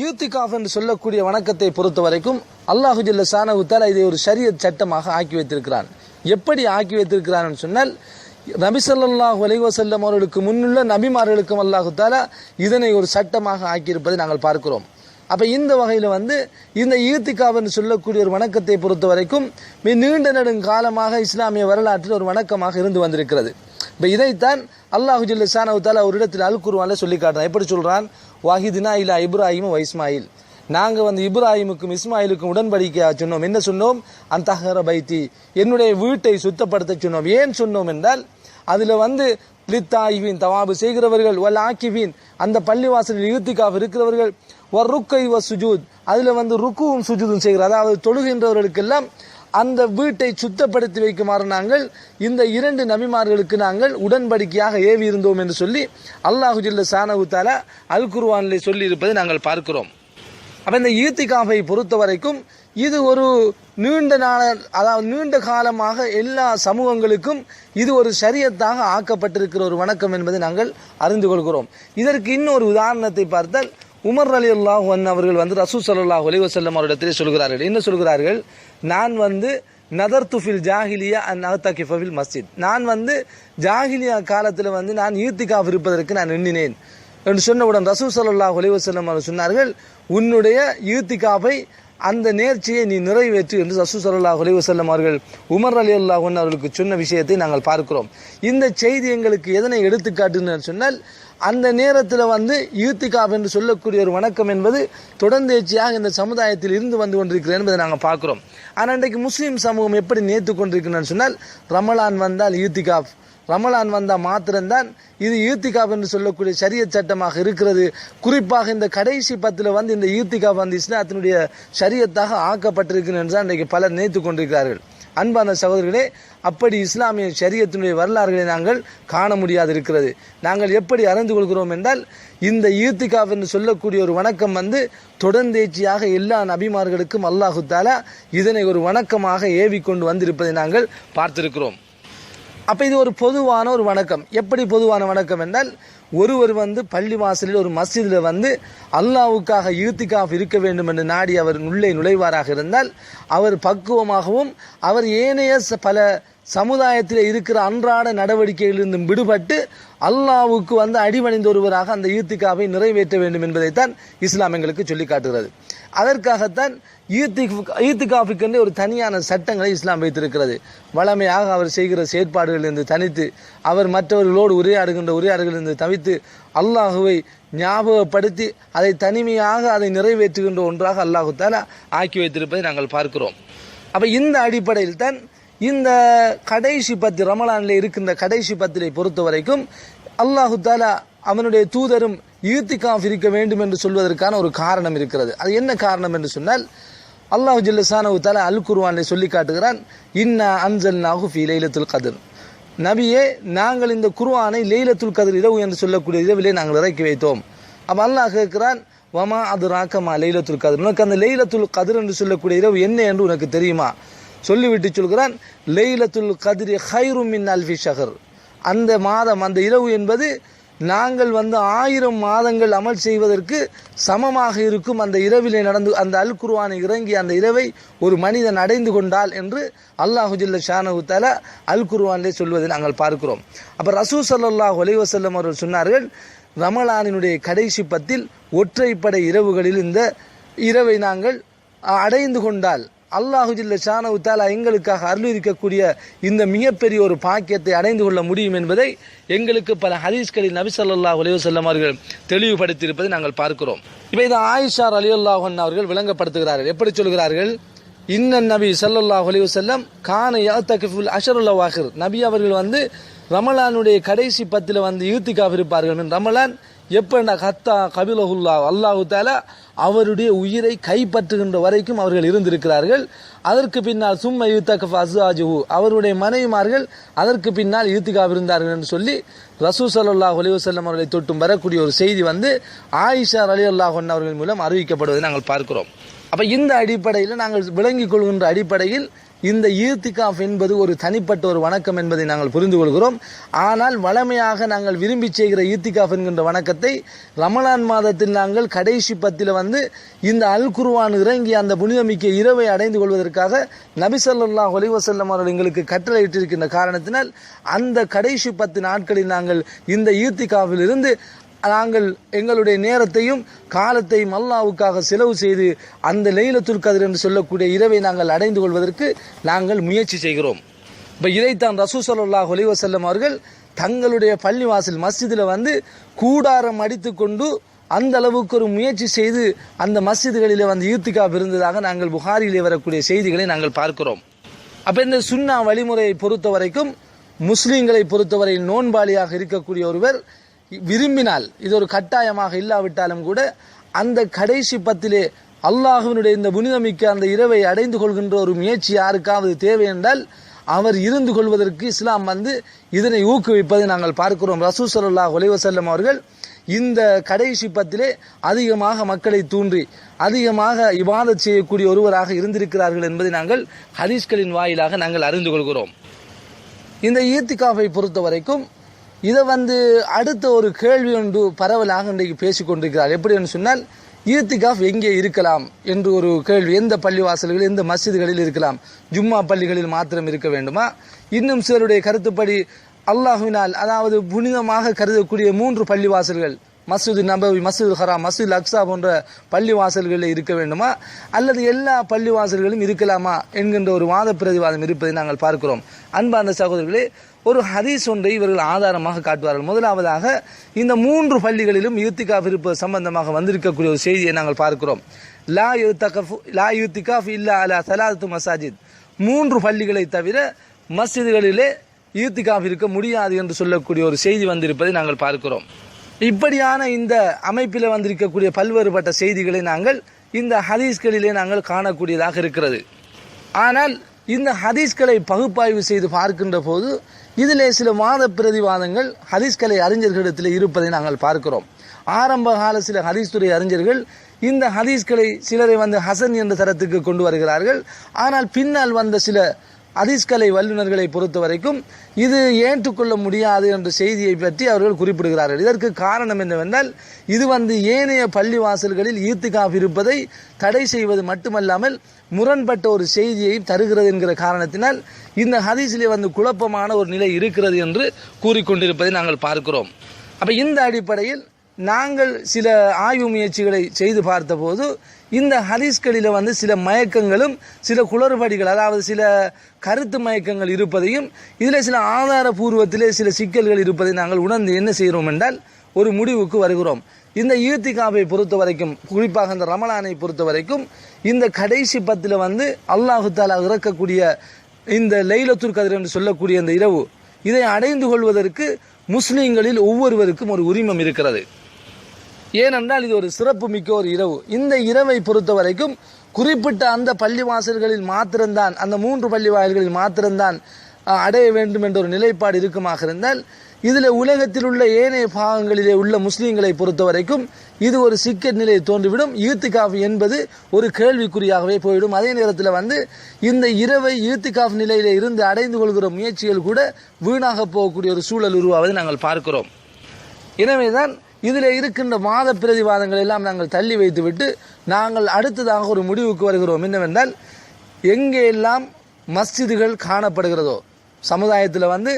யூத்திகாஃப் என்று சொல்லக்கூடிய வணக்கத்தை பொறுத்த வரைக்கும் அல்லாஹுஜில்ல சானகுத்தால் இதை ஒரு ஷரியத் சட்டமாக ஆக்கி வைத்திருக்கிறான். எப்படி ஆக்கி வைத்திருக்கிறான் சொன்னால் நபி ஸல்லல்லாஹு அலைவசல்லம் அவர்களுக்கு முன்னுள்ள நபிமார்களுக்கும் அல்லாஹு தாலா இதனை ஒரு சட்டமாக ஆக்கியிருப்பதை நாங்கள் பார்க்கிறோம். அப்போ இந்த வகையில் வந்து இந்த ஈத்திகாவ் சொல்லக்கூடிய ஒரு வணக்கத்தை பொறுத்த வரைக்கும் மிக நீண்ட நெடுங்காலமாக இஸ்லாமிய வரலாற்றில் ஒரு வணக்கமாக இருந்து வந்திருக்கிறது. இப்போ இதைத்தான் அல்லாஹு ஜல்ல சானவு ஒரு இடத்தில் அல் குர்ஆன்ல சொல்லி காட்டுறான். எப்படி சொல்கிறான் வாஹிதினா இல்லா இப்ராஹிம் வைஸ்மாயில் இஸ்மாயில். வந்து இப்ராஹிமுக்கும் இஸ்மாயிலுக்கும் உடன்படிக்கையாக சொன்னோம். என்ன சொன்னோம்? அந்த பைத்தி. என்னுடைய வீட்டை சுத்தப்படுத்த சொன்னோம். ஏன் சொன்னோம் என்றால் அதில் வந்து லித்தாயிவின் தவாபு செய்கிறவர்கள் வல் ஆக்கிவின் அந்த பள்ளிவாசலில் ஈத்திகாஃப் இருக்கிறவர்கள் ஒரு ருக்கை வ சுஜூத். அதில் வந்து ருக்குவும் சுஜூதும் செய்கிறார். அதாவது தொழுகின்றவர்களுக்கெல்லாம் அந்த வீட்டை சுத்தப்படுத்தி வைக்குமாறு நாங்கள் இந்த இரண்டு நபிமார்களுக்கு நாங்கள் உடன்படிக்கையாக ஏவி இருந்தோம் என்று சொல்லி அல்லாஹுஜில்ல சானவு தாலா அல் குர்வானிலே சொல்லி இருப்பதை நாங்கள் பார்க்கிறோம். அப்போ இந்த ஈத்திகாஃபை பொறுத்த வரைக்கும் இது ஒரு நீண்ட நாள அதாவது நீண்ட காலமாக எல்லா சமூகங்களுக்கும் இது ஒரு சரியத்தாக ஆக்கப்பட்டிருக்கிற ஒரு வணக்கம் என்பதை நாங்கள் அறிந்து கொள்கிறோம். இதற்கு இன்னொரு உதாரணத்தை பார்த்தால் உமர் அலி அல்லாஹன் அவர்கள் வந்து ரசூ சல்லாஹ் அலி வசல்லம் அவரிடத்திலே சொல்கிறார்கள். என்ன சொல்கிறார்கள்? நான் வந்து நதர் துஃபில் ஜாஹிலியா அண்ட் நகத்தகிஃபில் மஸ்ஜித். நான் வந்து ஜாஹிலியா காலத்தில் வந்து நான் ஈர்த்திகாஃப் இருப்பதற்கு நான் எண்ணினேன். என்று சொன்னவுடன் ரசூ சல்லாஹ் அலி வசல்லம் அவர்கள் சொன்னார்கள் உன்னுடைய ஈர்த்திகாஃபை அந்த நேர்ச்சியை நீ நிறைவேற்று என்று ரசூ சல்லாஹ் அலி வசல்லம் அவர்கள் உமர் அலி அல்லாஹ் அவர்களுக்கு சொன்ன விஷயத்தை நாங்கள் பார்க்கிறோம். இந்த செய்தி எங்களுக்கு எதனை எடுத்துக்காட்டுன்னு சொன்னால் அந்த நேரத்தில் வந்து ஈத்திகாப் என்று சொல்லக்கூடிய ஒரு வணக்கம் என்பது தொடர்ந்தேச்சியாக இந்த சமுதாயத்தில் இருந்து வந்து கொண்டிருக்கிறது என்பதை நாங்கள் பார்க்குறோம். ஆனால் இன்றைக்கு முஸ்லீம் சமூகம் எப்படி நேர்த்து கொண்டிருக்கிறேன்னு சொன்னால் ரமலான் வந்தால் ஈத்திகாப். ரமலான் வந்தால் மாத்திரம்தான் இது யூத்திகாப் என்று சொல்லக்கூடிய சரிய சட்டமாக இருக்கிறது. குறிப்பாக இந்த கடைசி பத்தில் வந்து இந்த யூத்திகாப் வந்து இஸ்லாத்தினுடைய சரியத்தாக ஆக்கப்பட்டிருக்கிறது என்று தான் இன்றைக்கு பலர் நினைத்து கொண்டிருக்கிறார்கள். அன்பான சகோதரர்களே அப்படி இஸ்லாமிய சரியத்தினுடைய வரலாறுகளை நாங்கள் காண முடியாது இருக்கிறது நாங்கள் எப்படி அறிந்து கொள்கிறோம் என்றால் இந்த ஈர்த்திகாவ் என்று சொல்லக்கூடிய ஒரு வணக்கம் வந்து தொடர்ந்தேச்சியாக எல்லா நபிமார்களுக்கும் அல்லாஹு தாலா இதனை ஒரு வணக்கமாக ஏவி கொண்டு வந்திருப்பதை நாங்கள் பார்த்திருக்கிறோம். அப்போ இது ஒரு பொதுவான ஒரு வணக்கம். எப்படி பொதுவான வணக்கம் என்றால் ஒருவர் வந்து பள்ளி வாசலில் ஒரு மஸ்ஜிதில் வந்து அல்லாவுக்காக ஈர்த்திகாஃப் இருக்க வேண்டும் என்று நாடி அவர் உள்ளே நுழைவாராக இருந்தால் அவர் பக்குவமாகவும் அவர் ஏனைய பல சமுதாயத்தில் இருக்கிற அன்றாட நடவடிக்கைகளிலிருந்தும் விடுபட்டு அல்லாவுக்கு வந்து அடிபணிந்த ஒருவராக அந்த ஈர்த்திகாவை நிறைவேற்ற வேண்டும் என்பதைத்தான் இஸ்லாம் எங்களுக்கு சொல்லி காட்டுகிறது. அதற்காகத்தான் ஈத்துகாஃபுக்கென்று ஒரு தனியான சட்டங்களை இஸ்லாம் வைத்திருக்கிறது. வளமையாக அவர் செய்கிற செயற்பாடுகளிலிருந்து தனித்து அவர் மற்றவர்களோடு உரையாடுகின்ற உரையாடுகளிலிருந்து தவித்து அல்லாஹுவை ஞாபகப்படுத்தி அதை தனிமையாக அதை நிறைவேற்றுகின்ற ஒன்றாக அல்லாஹு தாலா ஆக்கி வைத்திருப்பதை நாங்கள் பார்க்கிறோம். அப்போ இந்த அடிப்படையில் தான் இந்த கடைசி பத்து ரமலானில் இருக்கின்ற கடைசி பத்திரை பொறுத்த வரைக்கும் அல்லாஹு தாலா அவனுடைய தூதரும் ஈர்த்திகாஃப் இருக்க வேண்டும் என்று சொல்வதற்கான ஒரு காரணம் இருக்கிறது. அது என்ன காரணம் என்று சொன்னால் அல்லாஹு ஜில்லசானவு தாலா அல் குர்வானை சொல்லி காட்டுகிறான் இன்னா அன்சல் நாகு ஃபி லைலத்துல் கதிர். நபியே நாங்கள் இந்த குர்வானை லைலத்துல் கதிர் இரவு என்று சொல்லக்கூடிய இரவிலே நாங்கள் இறக்கி வைத்தோம். அப்போ அல்லாஹ் கேட்கிறான் வமா அது ராக்கமா லைலத்துல் கதிர்? உனக்கு அந்த லைலத்துல் கதிர் என்று சொல்லக்கூடிய இரவு என்ன என்று உனக்கு தெரியுமா? சொல்லிவிட்டு சொல்கிறான் லைலத்துல் கதிரி ஹைரும் மின் அல்ஃபி ஷஹர். அந்த மாதம் அந்த இரவு என்பது நாங்கள் வந்து ஆயிரம் மாதங்கள் அமல் செய்வதற்கு சமமாக இருக்கும். அந்த இரவிலே நடந்து அந்த அல் குருவானை இறங்கி அந்த இரவை ஒரு மனிதன் அடைந்து கொண்டால் என்று அல்லாஹுஜில்ல ஷானஹு அல் குருவானிலே சொல்வதை நாங்கள் பார்க்கிறோம். அப்போ ரசூ சல்லாஹ் ஒலைவசல்லம் அவர்கள் சொன்னார்கள் ரமலானினுடைய கடைசி பத்தில் ஒற்றைப்படை இரவுகளில் இந்த இரவை நாங்கள் அடைந்து கொண்டால் அல்லாஹுஜில்ல ஷானவு தாலா எங்களுக்காக அருள் இருக்கக்கூடிய இந்த மிகப்பெரிய ஒரு பாக்கியத்தை அடைந்து கொள்ள முடியும் என்பதை எங்களுக்கு பல ஹதீஸ்களில் நபி ஸல்லல்லாஹு அலைஹி அவர்கள் தெளிவுபடுத்தியிருப்பதை நாங்கள் பார்க்கிறோம். இவை தான் ஆயிஷா ரலியல்லாஹு அன்ஹா அவர்கள் விளங்கப்படுத்துகிறார்கள். எப்படி சொல்கிறார்கள்? இன்னன் நபி சல்லாஹ் அலைஹி வஸல்லம் கான யஅதகிஃபுல் அஷருல் அவாஹிர். நபி அவர்கள் வந்து ரமலானுடைய கடைசி பத்தில் வந்து ஈத்திகாஃப் இருப்பார்கள். ரமலான் எப்ப கத்தா கபிலஹுல்லா அல்லாஹு தாலா அவருடைய உயிரை கைப்பற்றுகின்ற வரைக்கும் அவர்கள் இருந்திருக்கிறார்கள். அதற்கு பின்னால் சும்மை யூத்தகஃப் அஸ்வாஜுஹு அவருடைய மனைவிமார்கள் அதற்கு பின்னால் ஈத்திகாப் இருந்தார்கள் என்று சொல்லி ரசூ சல்லாஹ் அலிவசல்லம் அவர்களை தொட்டும் வரக்கூடிய ஒரு செய்தி வந்து ஆயிஷா அலி அல்லாஹ் அவர்கள் மூலம் அறிவிக்கப்படுவதை நாங்கள் பார்க்கிறோம். அப்போ இந்த அடிப்படையில் நாங்கள் விளங்கிக் கொள்கின்ற அடிப்படையில் இந்த ஈர்த்திகாஃப் என்பது ஒரு தனிப்பட்ட ஒரு வணக்கம் என்பதை நாங்கள் புரிந்து கொள்கிறோம் ஆனால் வளமையாக நாங்கள் விரும்பி செய்கிற ஈர்த்திகாஃப் என்கின்ற வணக்கத்தை ரமலான் மாதத்தில் நாங்கள் கடைசி பத்தில் வந்து இந்த அல் குருவான் இறங்கி அந்த புனிதமிக்க இரவை அடைந்து கொள்வதற்காக நபிசல்லா ஒலிவசல்லம் அவர்கள் எங்களுக்கு கட்டளையிட்டிருக்கின்ற காரணத்தினால் அந்த கடைசி பத்து நாட்களில் நாங்கள் இந்த ஈர்த்திகாவில் இருந்து நாங்கள் எங்களுடைய நேரத்தையும் காலத்தையும் அல்லாவுக்காக செலவு செய்து அந்த லைலத்துல் கதிர் என்று சொல்லக்கூடிய இரவை நாங்கள் அடைந்து கொள்வதற்கு நாங்கள் முயற்சி செய்கிறோம். இப்போ இதைத்தான் ரசூ சல்லாஹ் ஒலிவசல்லம் அவர்கள் தங்களுடைய பள்ளிவாசல் மஸ்ஜிதில் வந்து கூடாரம் அடித்துக்கொண்டு அந்த அளவுக்கு ஒரு முயற்சி செய்து அந்த மஸ்ஜிதுகளில் வந்து ஈர்த்திகா இருந்ததாக நாங்கள் புகாரிலே வரக்கூடிய செய்திகளை நாங்கள் பார்க்கிறோம். அப்போ இந்த சுன்னா வழிமுறையை பொறுத்த வரைக்கும் முஸ்லீம்களை பொறுத்தவரையில் நோன்பாளியாக இருக்கக்கூடிய ஒருவர் விரும்பினால் இது ஒரு கட்டாயமாக இல்லாவிட்டாலும் கூட அந்த கடைசி பத்திலே அல்லாஹுவினுடைய இந்த புனிதமிக்க அந்த இரவை அடைந்து கொள்கின்ற ஒரு முயற்சி யாருக்காவது தேவை என்றால் அவர் இருந்து கொள்வதற்கு இஸ்லாம் வந்து இதனை ஊக்குவிப்பதை நாங்கள் பார்க்கிறோம். ரசூ சல்லாஹ் ஒலைவசல்லம் அவர்கள் இந்த கடைசி பத்திலே அதிகமாக மக்களை தூண்டி அதிகமாக இபாதத் செய்யக்கூடிய ஒருவராக இருந்திருக்கிறார்கள் என்பதை நாங்கள் ஹரீஷ்களின் வாயிலாக நாங்கள் அறிந்து கொள்கிறோம். இந்த ஈத்திகாஃபை பொறுத்த வரைக்கும் இதை வந்து அடுத்த ஒரு கேள்வி ஒன்று பரவலாக இன்றைக்கு பேசிக்கொண்டிருக்கிறார் எப்படி என்று சொன்னால் ஈர்த்திகாஃப் எங்கே இருக்கலாம் என்று ஒரு கேள்வி. எந்த பள்ளிவாசல்களில் எந்த மஸ்ஜிதுகளில் இருக்கலாம். ஜும்மா பள்ளிகளில் மாத்திரம் இருக்க வேண்டுமா? இன்னும் சிலருடைய கருத்துப்படி அல்லாஹுவினால் அதாவது புனிதமாக கருதக்கூடிய மூன்று பள்ளிவாசல்கள் மசூது நபவி மசூது ஹரா மசூத் அக்ஸா போன்ற பள்ளிவாசல்களில் இருக்க வேண்டுமா? அல்லது எல்லா பள்ளிவாசல்களும் இருக்கலாமா என்கின்ற ஒரு வாத பிரதிவாதம் இருப்பதை நாங்கள் பார்க்கிறோம். அன்பார்ந்த சகோதரர்களே ஒரு ஹதீஸ் ஒன்றை இவர்கள் ஆதாரமாக காட்டுவார்கள். முதலாவதாக இந்த மூன்று பள்ளிகளிலும் யூத்திகாஃப் இருப்பது சம்பந்தமாக வந்திருக்கக்கூடிய ஒரு செய்தியை நாங்கள் பார்க்கிறோம். லா யுத்தகஃபு லா யூத்திகாஃப் இல்லா அலா சலாத்து மசாஜித். மூன்று பள்ளிகளை தவிர மஸ்ஜிதுகளிலே ஈர்த்திகாஃப் இருக்க முடியாது என்று சொல்லக்கூடிய ஒரு செய்தி வந்திருப்பதை நாங்கள் பார்க்கிறோம். இப்படியான இந்த அமைப்பில் வந்திருக்கக்கூடிய பல்வேறுபட்ட செய்திகளை நாங்கள் இந்த ஹதீஸ்களிலே நாங்கள் காணக்கூடியதாக இருக்கிறது. ஆனால் இந்த ஹதீஸ்களை பகுப்பாய்வு செய்து பார்க்கின்ற போது இதிலே சில வாத பிரதிவாதங்கள் ஹதீஸ்கலை அறிஞர்களிடத்தில் இருப்பதை நாங்கள் பார்க்கிறோம். ஆரம்ப கால சில ஹதீஸ்துறை அறிஞர்கள் இந்த ஹதீஸ்களை சிலரை வந்து ஹசன் என்ற தரத்துக்கு கொண்டு வருகிறார்கள். ஆனால் பின்னால் வந்த சில ஹதீஸ்கலை வல்லுநர்களை பொறுத்த வரைக்கும் இது ஏற்றுக்கொள்ள முடியாது என்ற செய்தியை பற்றி அவர்கள் குறிப்பிடுகிறார்கள். இதற்கு காரணம் என்னவென்றால் இது வந்து ஏனைய பள்ளிவாசல்களில் ஈர்த்திகாஃப் இருப்பதை தடை செய்வது மட்டுமல்லாமல் முரண்பட்ட ஒரு செய்தியை தருகிறது என்கிற காரணத்தினால் இந்த ஹதீஸிலே வந்து குழப்பமான ஒரு நிலை இருக்கிறது என்று கூறிக்கொண்டிருப்பதை நாங்கள் பார்க்கிறோம். அப்போ இந்த அடிப்படையில் நாங்கள் சில ஆய்வு முயற்சிகளை செய்து பார்த்தபோது இந்த ஹதீஸ்களில் வந்து சில மயக்கங்களும் சில குளறுபடிகள் அதாவது சில கருத்து மயக்கங்கள் இருப்பதையும் இதில் சில ஆதாரபூர்வத்திலே சில சிக்கல்கள் இருப்பதை நாங்கள் உணர்ந்து என்ன செய்கிறோம் என்றால் ஒரு முடிவுக்கு வருகிறோம். இந்த ஈர்த்திகாவை பொறுத்த வரைக்கும் குறிப்பாக இந்த ரமலானை பொறுத்த வரைக்கும் இந்த கடைசி பத்தில் வந்து அல்லாஹு தாலா இறக்கக்கூடிய இந்த லைலத்துர் கதிர் என்று சொல்லக்கூடிய இந்த இரவு இதை அடைந்து கொள்வதற்கு முஸ்லீம்களில் ஒவ்வொருவருக்கும் ஒரு உரிமம் இருக்கிறது. ஏனென்றால் இது ஒரு சிறப்பு மிக்க ஒரு இரவு. இந்த இரவை பொறுத்த வரைக்கும் குறிப்பிட்ட அந்த பள்ளிவாசல்களில் மாத்திரம்தான் அந்த மூன்று பள்ளிவாசல்களில் மாத்திரம்தான் அடைய வேண்டும் என்ற ஒரு நிலைப்பாடு இருக்குமாக இருந்தால் இதில் உலகத்தில் உள்ள ஏனைய பாகங்களிலே உள்ள முஸ்லீம்களை பொறுத்த வரைக்கும் இது ஒரு சிக்கல் நிலை தோன்றிவிடும். ஈர்த்திகாஃப் என்பது ஒரு கேள்விக்குறியாகவே போயிடும். அதே நேரத்தில் வந்து இந்த இரவை ஈர்த்திகாஃப் நிலையில் இருந்து அடைந்து கொள்கிற முயற்சிகள் கூட வீணாக போகக்கூடிய ஒரு சூழல் உருவாவதை நாங்கள் பார்க்கிறோம். எனவேதான் இதில் இருக்கின்ற வாத பிரதிவாதங்கள் எல்லாம் நாங்கள் தள்ளி வைத்துவிட்டு நாங்கள் அடுத்ததாக ஒரு முடிவுக்கு வருகிறோம். என்னவென்றால் எங்கே எல்லாம் மஸ்ஜிதுகள் காணப்படுகிறதோ சமுதாயத்தில் வந்து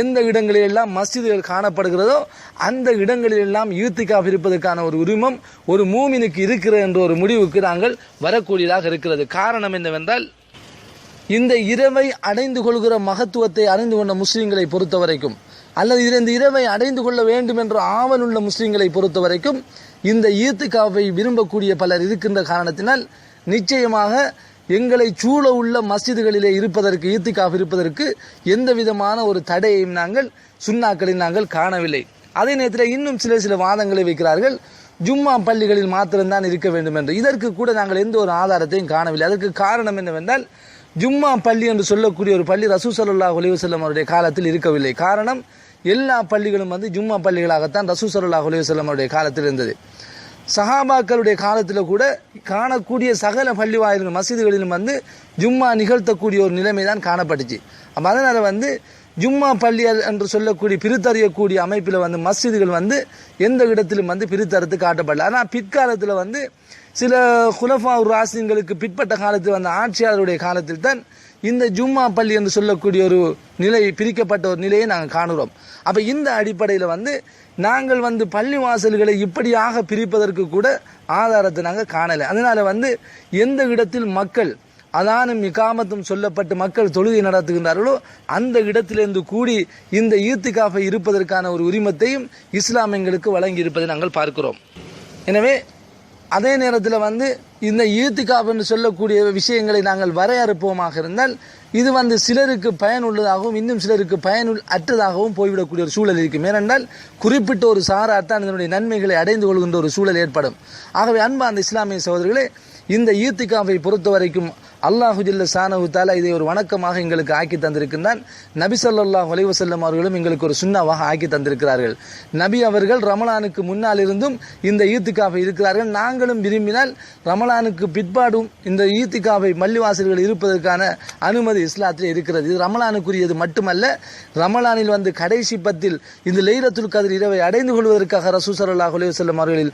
எந்த இடங்களிலெல்லாம் மஸ்ஜிதுகள் காணப்படுகிறதோ அந்த இடங்களிலெல்லாம் ஈர்த்திக்காக இருப்பதற்கான ஒரு உரிமம் ஒரு மூமினுக்கு இருக்கிறது என்ற ஒரு முடிவுக்கு நாங்கள் வரக்கூடியதாக இருக்கிறது. காரணம் என்னவென்றால் இந்த இரவை அடைந்து கொள்கிற மகத்துவத்தை அறிந்து கொண்ட முஸ்லீம்களை பொறுத்த வரைக்கும் அல்லது இதில் இந்த இரவை அடைந்து கொள்ள வேண்டும் என்ற ஆவல் உள்ள பொறுத்த வரைக்கும் இந்த ஈத்துக்காவை விரும்பக்கூடிய பலர் இருக்கின்ற காரணத்தினால் நிச்சயமாக எங்களை சூழ உள்ள மஸ்ஜிதுகளிலே இருப்பதற்கு ஈத்துக்காஃப் இருப்பதற்கு எந்த விதமான ஒரு தடையையும் நாங்கள் சுண்ணாக்களை நாங்கள் காணவில்லை. அதே நேரத்தில் இன்னும் சில சில வாதங்களை வைக்கிறார்கள். ஜும்மா பள்ளிகளில் மாத்திரம்தான் இருக்க வேண்டும் என்று. இதற்கு கூட நாங்கள் எந்த ஒரு ஆதாரத்தையும் காணவில்லை. அதற்கு காரணம் என்னவென்றால் ஜும்மா பள்ளி என்று சொல்லக்கூடிய ஒரு பள்ளி ரசூ சல்லாஹ் அலைவசல்லம் அவருடைய காலத்தில் இருக்கவில்லை. காரணம் எல்லா பள்ளிகளும் வந்து ஜும்மா பள்ளிகளாகத்தான் ரசூ சல்லாஹ் காலத்தில் இருந்தது. சஹாபாக்களுடைய காலத்தில் கூட காணக்கூடிய சகல பள்ளி வாயில்கள் மசீதுகளிலும் வந்து ஜும்மா நிகழ்த்தக்கூடிய ஒரு நிலைமை தான் காணப்பட்டுச்சு. அப்போ அதனால் வந்து ஜும்மா பள்ளி என்று சொல்லக்கூடிய பிரித்தறியக்கூடிய அமைப்பில் வந்து மஸ்ஜிதுகள் வந்து எந்த இடத்திலும் வந்து பிரித்தறுத்து காட்டப்படல. ஆனால் பிற்காலத்தில் வந்து சில குலஃபா ராசின்களுக்கு பிற்பட்ட காலத்தில் வந்த ஆட்சியாளருடைய காலத்தில் தான் இந்த ஜும்மா பள்ளி என்று சொல்லக்கூடிய ஒரு நிலை பிரிக்கப்பட்ட ஒரு நிலையை நாங்கள் காணுகிறோம் அப்போ இந்த அடிப்படையில் வந்து நாங்கள் வந்து பள்ளி வாசல்களை இப்படியாக பிரிப்பதற்கு கூட ஆதாரத்தை நாங்கள் காணலை. அதனால் வந்து எந்த இடத்தில் மக்கள் அதானும் மிகாமத்தும் சொல்லப்பட்டு மக்கள் தொழுகை நடத்துகின்றார்களோ அந்த இடத்திலிருந்து கூடி இந்த ஈர்த்திகாஃபை இருப்பதற்கான ஒரு உரிமத்தையும் இஸ்லாம் எங்களுக்கு வழங்கி இருப்பதை நாங்கள் பார்க்கிறோம். எனவே அதே நேரத்தில் வந்து இந்த ஈத்துக்காப் என்று சொல்லக்கூடிய விஷயங்களை நாங்கள் வரையறுப்போமாக இருந்தால் இது வந்து சிலருக்கு பயனுள்ளதாகவும் இன்னும் சிலருக்கு பயனுள் அற்றதாகவும் போய்விடக்கூடிய ஒரு சூழல் இருக்கும். ஏனென்றால் குறிப்பிட்ட ஒரு சாராத்தான் இதனுடைய நன்மைகளை அடைந்து கொள்கின்ற ஒரு சூழல் ஏற்படும். ஆகவே அன்பா அந்த இஸ்லாமிய சகோதரர்களே இந்த ஈத்துக்காவை பொறுத்த வரைக்கும் அல்லாஹுஜில்ல ஜில்ல இதை ஒரு வணக்கமாக எங்களுக்கு ஆக்கி தந்திருக்கின்றான். நபி சல்லாஹ் அலைஹி அவர்களும் எங்களுக்கு ஒரு சுண்ணாவாக ஆக்கி தந்திருக்கிறார்கள். நபி அவர்கள் ரமலானுக்கு முன்னால் இருந்தும் இந்த ஈத்துக்காவை இருக்கிறார்கள். நாங்களும் விரும்பினால் ரமலானுக்கு பிற்பாடும் இந்த ஈத்துக்காவை மல்லிவாசல்கள் இருப்பதற்கான அனுமதி இஸ்லாத்தில் இருக்கிறது. இது ரமலானுக்குரியது மட்டுமல்ல ரமலானில் வந்து கடைசி பத்தில் இந்த லைலத்துல் கதிர் இரவை அடைந்து கொள்வதற்காக ரசூ ஸல்லல்லாஹு அலைஹி அவர்களில்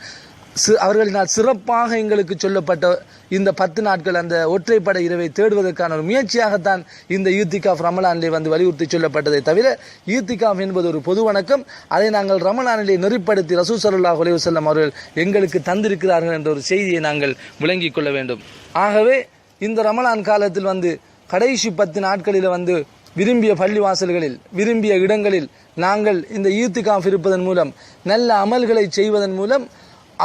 அவர்களினால் சிறப்பாக எங்களுக்கு சொல்லப்பட்ட இந்த பத்து நாட்கள் அந்த ஒற்றைப்படை இரவை தேடுவதற்கான ஒரு முயற்சியாகத்தான் இந்த ஈத்திகாஃப் ரமலானிலே வந்து வலியுறுத்தி சொல்லப்பட்டதை தவிர ஈத்திகாஃப் என்பது ஒரு பொது வணக்கம். அதை நாங்கள் ரமலானிலே நெறிப்படுத்தி ரசூ ஸல்லல்லாஹு அலைஹி அவர்கள் எங்களுக்கு தந்திருக்கிறார்கள் என்ற ஒரு செய்தியை நாங்கள் விளங்கிக் கொள்ள வேண்டும். ஆகவே இந்த ரமலான் காலத்தில் வந்து கடைசி பத்து நாட்களில் வந்து விரும்பிய பள்ளிவாசல்களில் விரும்பிய இடங்களில் நாங்கள் இந்த ஈத்துகாஃப் இருப்பதன் மூலம் நல்ல அமல்களை செய்வதன் மூலம்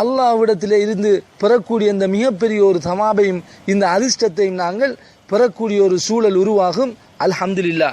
அல்லாவிடத்திலே இருந்து பெறக்கூடிய இந்த மிகப்பெரிய ஒரு தமாபையும் இந்த அதிர்ஷ்டத்தையும் நாங்கள் பெறக்கூடிய ஒரு சூழல் உருவாகும். அல்ஹம்துலில்லா.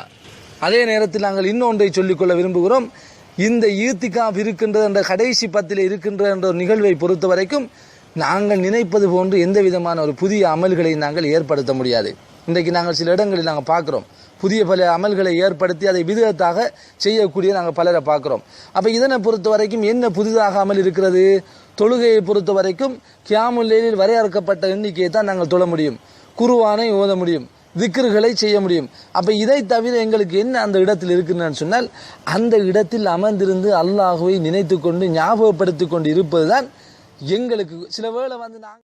அதே நேரத்தில் நாங்கள் இன்னொன்றை சொல்லிக்கொள்ள விரும்புகிறோம். இந்த ஈர்த்திகாப் இருக்கின்றது என்ற கடைசி பத்தில் இருக்கின்ற என்ற ஒரு நிகழ்வை பொறுத்த வரைக்கும் நாங்கள் நினைப்பது போன்று எந்த விதமான ஒரு புதிய அமல்களை நாங்கள் ஏற்படுத்த முடியாது. இன்றைக்கு நாங்கள் சில இடங்களில் நாங்கள் பார்க்குறோம். புதிய பல அமல்களை ஏற்படுத்தி அதை விதத்தாக செய்யக்கூடிய நாங்கள் பலரை பார்க்குறோம். அப்போ இதனை பொறுத்த வரைக்கும் என்ன புதிதாக அமல் இருக்கிறது? தொழுகையை பொறுத்த வரைக்கும் கியாமுல்லையில் வரையறுக்கப்பட்ட எண்ணிக்கையை தான் நாங்கள் தொழ முடியும். குருவானை ஓத முடியும். திக்ருகளை செய்ய முடியும். அப்போ இதை தவிர எங்களுக்கு என்ன அந்த இடத்தில் இருக்குன்னு சொன்னால் அந்த இடத்தில் அமர்ந்திருந்து அல்லாஹுவை நினைத்து கொண்டு ஞாபகப்படுத்தி கொண்டு இருப்பதுதான் எங்களுக்கு சில வேளை வந்து நாங்கள்